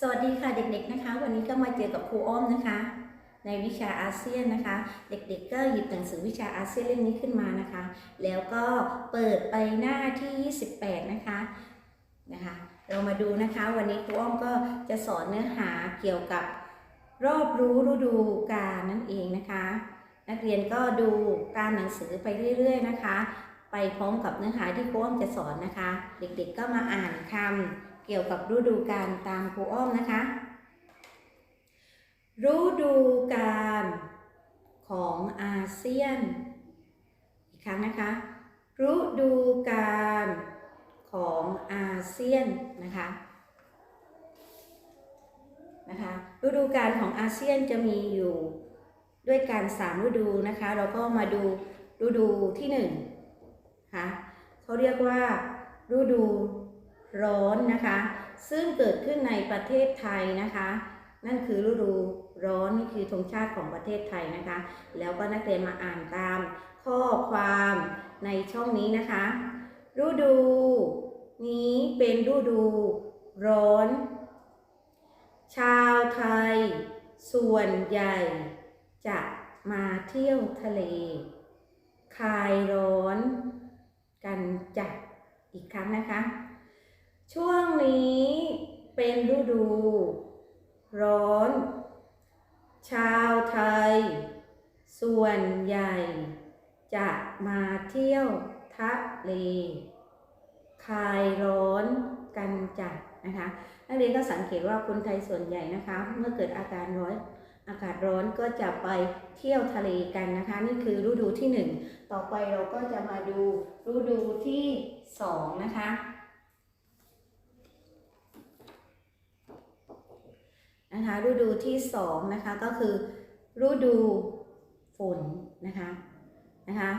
สวัสดีค่ะเด็กๆนะคะ วันนี้ก็มาเจอกับครูอ้อมนะคะ ในวิชาอาเซียนนะคะ เด็กๆก็หยิบหนังสือวิชาอาเซียนเล่มนี้ขึ้นมานะคะ แล้วก็เปิดไปหน้าที่ 28 นะคะนะคะ เรามาดูนะคะ วันนี้ครูอ้อมก็จะสอนเนื้อหาเกี่ยวกับรอบรู้ฤดูกาลนั่นเองนะคะ นักเรียนก็ดูตามหนังสือไปเรื่อย ๆ นะคะ ไปพร้อมกับเนื้อหาที่ครูอ้อมจะสอนนะคะ เด็กๆก็มาอ่านคำ เกี่ยวกับฤดูกาลตามครูอ้อมนะคะฤดูกาลของอาเซียน อีกครั้งนะคะฤดูกาลของอาเซียนนะคะนะคะฤดูกาลของอาเซียนจะมีอยู่ด้วยกัน3ฤดูนะคะเราก็มาดูฤดูที่1นะคะเขาเรียกว่าฤดู ร้อนนะคะ ซึ่งเกิดขึ้นในประเทศไทยนะคะ นั่นคือฤดูร้อนนี่คือธงชาติของประเทศไทยนะคะ แล้วก็นักเรียนมาอ่านตามข้อความในช่องนี้นะคะ ฤดู นี้เป็นฤดูร้อน ชาวไทย ส่วนใหญ่ จะมาเที่ยวทะเล คลายร้อน กันจัดอีกครั้งนะคะ ช่วงนี้เป็นฤดู ร้อน ชาวไทย ส่วนใหญ่ จะมาเที่ยวทะเลคลายร้อนกันจัดนะคะนักเรียนก็สังเกตว่าคนไทยส่วนใหญ่นะคะ เมื่อเกิดอาการร้อนอากาศร้อนก็จะไปเที่ยวทะเลกันนะคะ นี่คือฤดูที่หนึ่งต่อไปเราก็จะมาดูฤดูที่สองนะคะ นะคะ ฤดูที่สองนะคะก็คือฤดูฝนนะคะนะคะ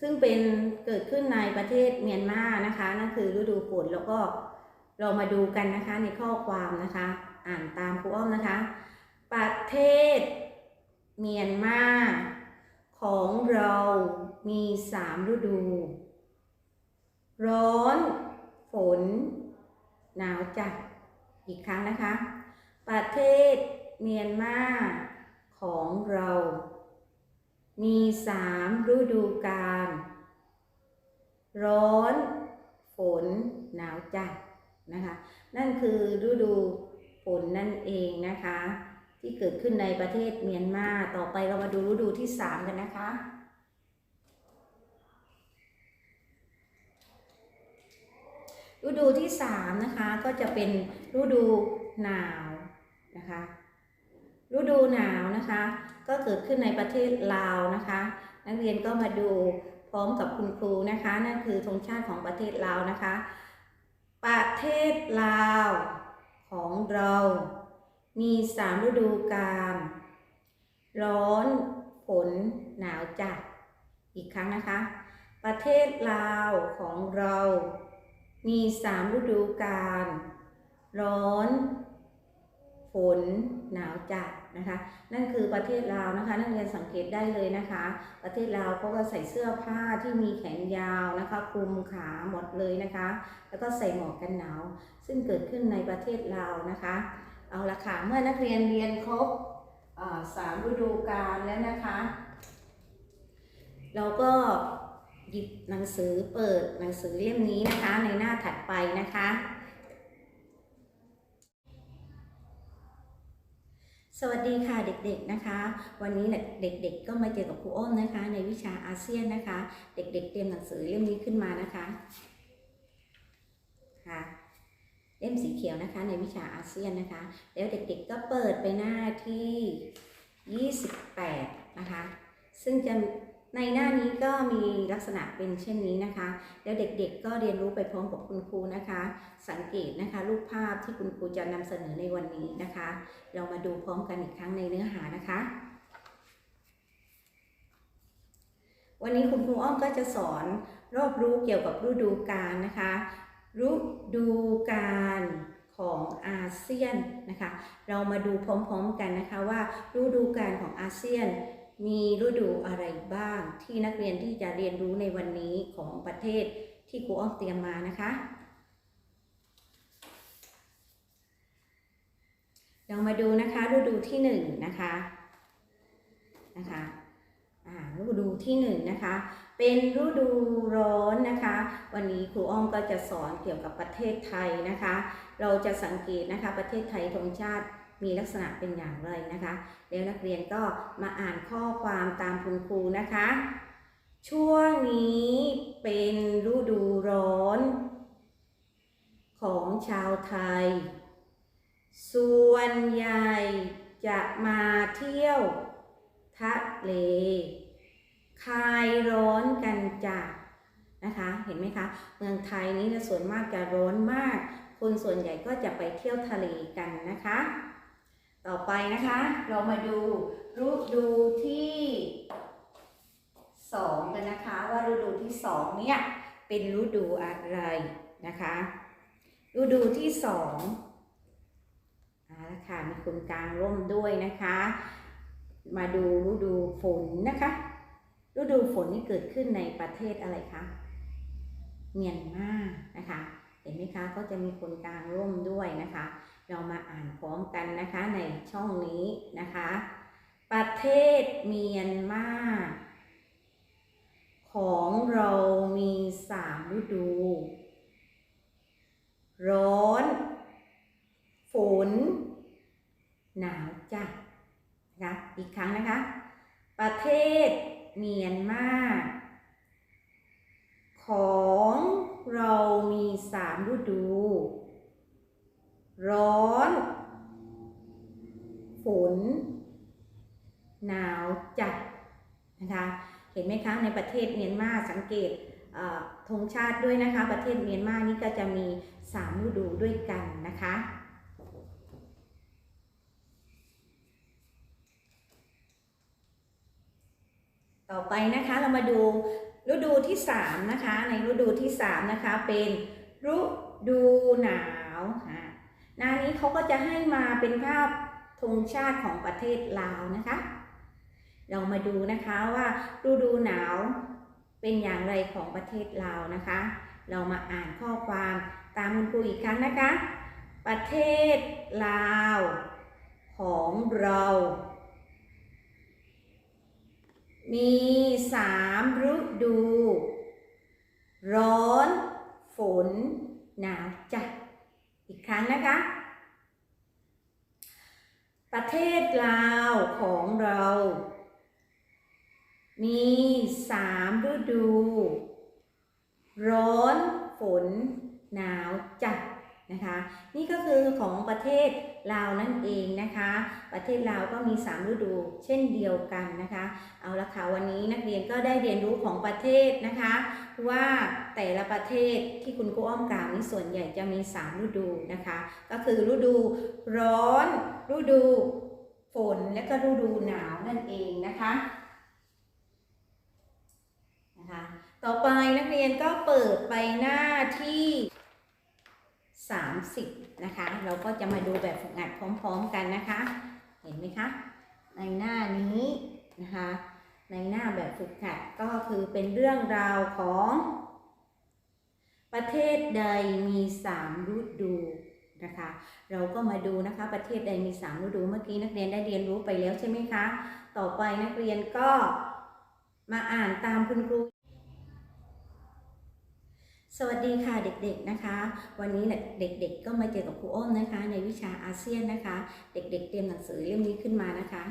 ซึ่งเป็นเกิดขึ้นในประเทศเมียนมานะคะนั่นคือฤดูฝนแล้วก็เรามาดูกันนะคะในข้อความนะคะ อ่านตามครูอ้อมนะคะ ประเทศเมียนมาของเรามีสามฤดู ร้อน ฝน หนาวจัดอีกครั้งนะคะ ประเทศเมียนมาของเรา มีสามฤดูกาล ร้อน ฝน หนาวจัดนะคะ นั่นคือฤดูฝนนั่นเองนะคะ ที่เกิดขึ้นในประเทศเมียนมา ต่อไปเรามาดูฤดูที่สามกันนะคะฤดูที่สามนะคะก็จะเป็นฤดูหนาว นะคะ ฤดูหนาวนะคะ ก็เกิดขึ้นในประเทศลาวนะคะ นักเรียนก็มาดูพร้อมกับคุณครูนะคะ นั่นคือธงชาติของประเทศลาวนะคะ ประเทศลาวของเรามีสามฤดูกาลร้อนฝนหนาวจัดอีกครั้งนะคะ ประเทศลาวของเรา มีสามฤดูกาลร้อน ฝนหนาวจัดนะคะ นั่นคือประเทศลาวนะคะ นักเรียนสังเกตได้เลยนะคะ ประเทศลาวเขาก็ใส่เสื้อผ้าที่มีแขนยาวนะคะคลุมขาหมดเลยนะคะ แล้วก็ใส่หมวกกันหนาว ซึ่งเกิดขึ้นในประเทศลาวนะคะ เอาละค่ะเมื่อนักเรียนเรียนครบสามฤดูกาลแล้วนะคะ เราก็หยิบหนังสือเปิดหนังสือเล่มนี้นะคะในหน้าถัดไปนะคะ สวัสดีค่ะเด็กๆนะคะ วันนี้เด็กๆก็มาเจอกับครูอ้อมนะคะ ในวิชาอาเซียนนะคะ เด็กๆ เตรียมหนังสือเล่มนี้ขึ้นมานะคะค่ะเล่มสีเขียวนะคะ ในวิชาอาเซียนนะคะ แล้วเด็กๆก็เปิดไปหน้าที่ 28 นะคะ ซึ่งจะ ในหน้านี้ก็มีลักษณะเป็นเช่นนี้นะคะ แล้วเด็กๆก็เรียนรู้ไปพร้อมกับคุณครูนะคะ สังเกตนะคะ รูปภาพที่คุณครูจะนำเสนอในวันนี้นะคะ เรามาดูพร้อมกันอีกครั้งในเนื้อหานะคะ วันนี้คุณครูอ้อมก็จะสอนรอบรู้เกี่ยวกับฤดูกาลนะคะฤดูกาลของอาเซียนนะคะ เรามาดูพร้อมๆกันนะคะว่าฤดูกาลของอาเซียน มีฤดูอะไรบ้าง ที่นักเรียนที่จะเรียนรู้ในวันนี้ของประเทศที่ครูอ้อมเตรียมมานะคะมาดูนะคะฤดูที่หนึ่งนะคะนะคะอ่าฤดูที่หนึ่งนะคะ เป็นฤดูร้อนนะคะ วันนี้ครูอ้อมก็จะสอนเกี่ยวกับประเทศไทยนะคะ เราจะสังเกตนะคะประเทศไทยธงชาติ มีลักษณะเป็นอย่างไรนะคะ แล้วนักเรียนก็มาอ่านข้อความตามคุณครูนะคะ ช่วงนี้เป็นฤดูร้อน ของชาวไทย ส่วนใหญ่จะมาเที่ยว ทะเล คลายร้อนกันจ้ะนะคะ เห็นไหมคะ เมืองไทยนี้ส่วนมากจะร้อนมาก คนส่วนใหญ่ก็จะไปเที่ยวทะเลกันนะคะ ต่อไปนะคะ เรามาดูฤดูที่สองกันนะคะ ว่าฤดูที่สองเนี่ยเป็นฤดูอะไรนะคะฤดูที่สองเอาละค่ะมีคนกลางร่มด้วยนะคะ มาดูฤดูฝนนะคะฤดูฝนนี่เกิดขึ้นในประเทศอะไรคะเมียนมานะคะ เห็นไหมคะก็จะมีคนกลางร่มด้วยนะคะ เรามาอ่านพร้อมกันนะคะในช่องนี้นะคะ ประเทศเมียนมาของเรามีสามฤดู ร้อน ฝน หนาวจ้ะนะคะอีกครั้งนะคะ ประเทศเมียนมาของเรามีสามฤดู ร้อน ฝน หนาวจัดนะคะ เห็นไหมคะในประเทศเมียนมาสังเกตธงชาติด้วยนะคะ ประเทศเมียนมานี่ก็จะมีสามฤดูด้วยกันนะคะ ต่อไปนะคะเรามาดูฤดูที่สามนะคะ ในฤดูที่สามนะคะเป็นฤดูหนาวอะ หน้านี้เขาก็จะให้มาเป็นภาพธงชาติของประเทศลาวนะคะ เรามาดูนะคะว่าฤดูหนาวเป็นอย่างไรของประเทศลาวนะคะ เรามาอ่านข้อความตามคุณครูอีกครั้งนะคะ ประเทศลาวของเรา มีสามฤดู ร้อน ฝน หนาวจัด อีกครั้งนะคะ ประเทศลาวของเรา มีสามฤดู ร้อนฝน หนาวจัด นะคะ นี่ก็คือของประเทศลาวนั่นเองนะคะ ประเทศลาวก็มี 3 ฤดูเช่นเดียวกันนะคะ เอาละค่ะวันนี้นักเรียนก็ได้เรียนรู้ของประเทศนะคะ ว่าแต่ละประเทศที่คุณครูอ้อมกล่าวนี้ส่วนใหญ่จะมี 3 ฤดูนะคะ ก็คือฤดูร้อน ฤดูฝนและก็ฤดูหนาวนั่นเองนะคะนะคะ ต่อไปนักเรียนก็เปิดไปหน้าที่ 30 นะคะ เราก็จะมาดูแบบฝึกหัดพร้อมๆกันนะคะ เห็นไหมคะ ในหน้านี้นะคะ ในหน้าแบบฝึกหัดก็คือเป็นเรื่องราวของ ประเทศใดมีสามฤดูนะคะ เราก็มาดูนะคะ ประเทศใดมีสามฤดู เมื่อกี้นักเรียนได้เรียนรู้ไปแล้วใช่ไหมคะ ต่อไปนักเรียนก็มาอ่านตามคุณครู สวัสดีค่ะเด็กๆนะคะ วันนี้เด็กๆ ก็มาเจอกับครูอ้อมนะคะ ในวิชาอาเซียนนะคะ เด็ก ๆ เตรียมหนังสือเล่มนี้ขึ้นมานะคะ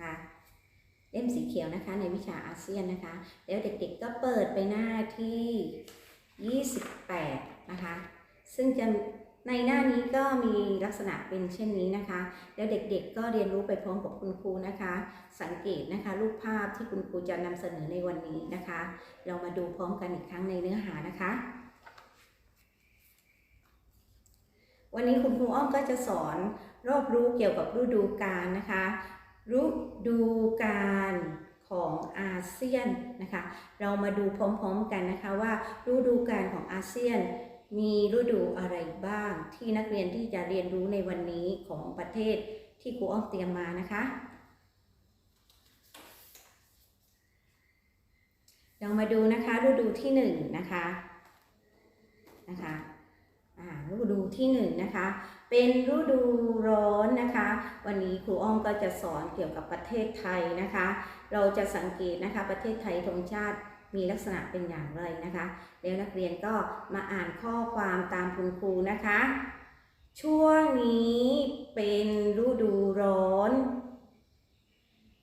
ค่ะเล่มสีเขียวนะคะ ในวิชาอาเซียนนะคะ แล้วเด็กๆก็เปิดไปหน้าที่ 28 นะคะ ซึ่งจะ ในหน้านี้ก็มีลักษณะเป็นเช่นนี้นะคะ แล้วเด็กๆก็เรียนรู้ไปพร้อมกับคุณครูนะคะ สังเกตนะคะ รูปภาพที่คุณครูจะนำเสนอในวันนี้นะคะ เรามาดูพร้อมกันอีกครั้งในเนื้อหานะคะ วันนี้คุณครูอ้อมก็จะสอนรอบรู้เกี่ยวกับฤดูกาลนะคะฤดูกาลของอาเซียนนะคะ เรามาดูพร้อมๆกันนะคะว่าฤดูกาลของอาเซียน มีฤดูอะไรบ้าง ที่นักเรียนที่จะเรียนรู้ในวันนี้ของประเทศที่ครูอ้อมเตรียมมานะคะ เรามาดูนะคะฤดูที่หนึ่งนะคะนะคะอ่าฤดูที่หนึ่งนะคะ เป็นฤดูร้อนนะคะ วันนี้ครูอ้อมก็จะสอนเกี่ยวกับประเทศไทยนะคะ เราจะสังเกตนะคะประเทศไทยธงชาติ มีลักษณะเป็นอย่างไรนะคะ แล้วนักเรียนก็มาอ่านข้อความตามคุณครูนะคะ ช่วงนี้เป็นฤดูร้อน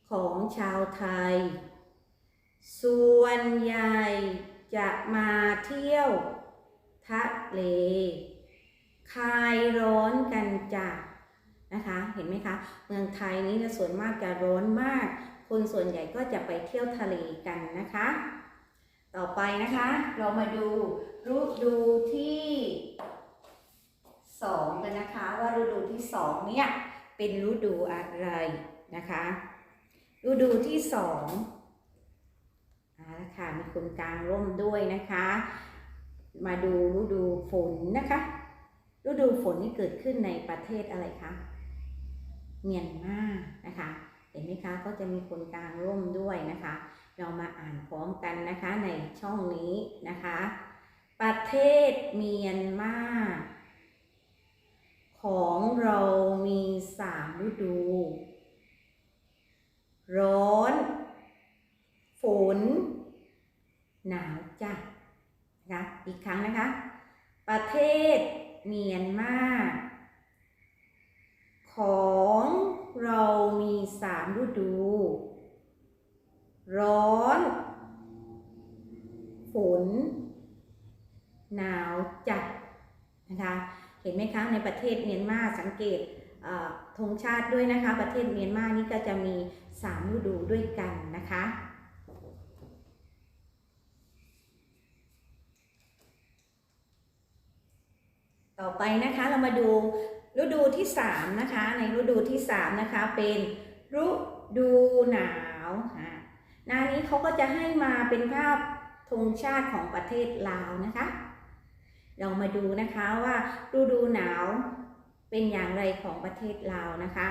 ของชาวไทย ส่วนใหญ่จะมาเที่ยวทะเลคลายร้อนกันจ้ะนะคะเห็นไหมคะเมืองไทยนี้นะส่วนมากจะร้อนมาก คนส่วนใหญ่ก็จะไปเที่ยวทะเลกันนะคะ ต่อไปนะคะ เรามาดูฤดูที่สองกันนะคะ ว่าฤดูที่สองเนี่ยเป็นฤดูอะไรนะคะฤดูที่สองอาละค่ะมีคนกลางร่มด้วยนะคะ มาดูฤดูฝนนะคะฤดูฝนนี่เกิดขึ้นในประเทศอะไรคะเมียนมานะคะ เห็นไหมคะก็จะมีคนกลางร่มด้วยนะคะ เรามาอ่านพร้อมกันนะคะในช่องนี้นะคะ ประเทศเมียนมา ของเรามีสามฤดู ร้อน ฝน หนาวจ้ะนะคะอีกครั้งนะคะ ประเทศเมียนมา ของเรามีสามฤดู ร้อน ฝน หนาวจัดนะคะ เห็นไหมคะในประเทศเมียนมาสังเกตธงชาติด้วยนะคะ ประเทศเมียนมานี่ก็จะมีสามฤดูด้วยกันนะคะ ต่อไปนะคะเรามาดูฤดูที่สามนะคะ ในฤดูที่สามนะคะ เป็นฤดูหนาวอะ หน้านี้เขาก็จะให้มาเป็นภาพธงชาติของประเทศลาวนะคะ เรามาดูนะคะว่าฤดูหนาวเป็นอย่างไรของประเทศลาวนะคะ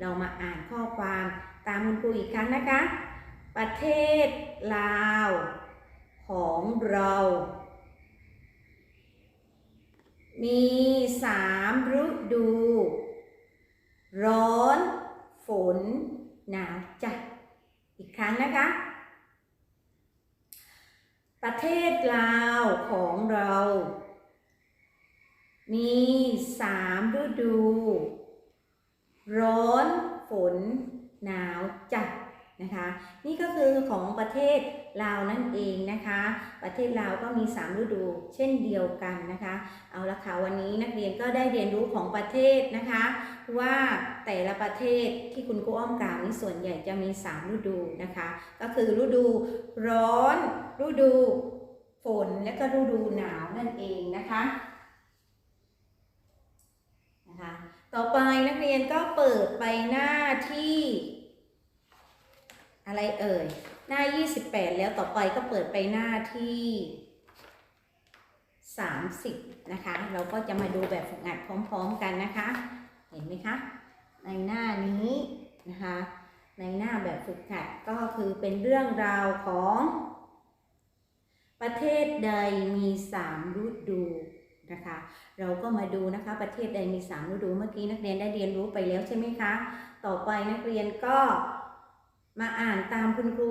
เรามาอ่านข้อความตามคุณครูอีกครั้งนะคะ ประเทศลาวของเรา มีสามฤดู ร้อน ฝน หนาวจัด อีกครั้งนะคะ ประเทศลาวของเรา มีสามฤดู ร้อนฝน หนาวจัด นะคะ นี่ก็คือของประเทศลาวนั่นเองนะคะ ประเทศลาวก็มีสามฤดูเช่นเดียวกันนะคะ เอาละค่ะวันนี้นักเรียนก็ได้เรียนรู้ของประเทศนะคะ ว่าแต่ละประเทศที่คุณครูอ้อมกล่าวนี้ส่วนใหญ่จะมี 3 ฤดูนะคะ ก็คือฤดูร้อน ฤดูฝนและก็ฤดูหนาวนั่นเองนะคะนะคะ ต่อไปนักเรียนก็เปิดไปหน้าที่ อะไรเอ่ย หน้า 28 แล้วต่อไปก็เปิดไปหน้าที่ 30 นะคะ เราก็จะมาดูแบบฝึกหัดพร้อมๆกันนะคะ เห็นไหมคะ ในหน้านี้นะคะ ในหน้าแบบฝึกหัดก็คือเป็นเรื่องราวของ ประเทศใดมีสามฤดูนะคะ เราก็มาดูนะคะประเทศใดมีสามฤดูเมื่อกี้นักเรียนได้เรียนรู้ไปแล้วใช่ไหมคะ ต่อไปนักเรียนก็ มาอ่านตามคุณครู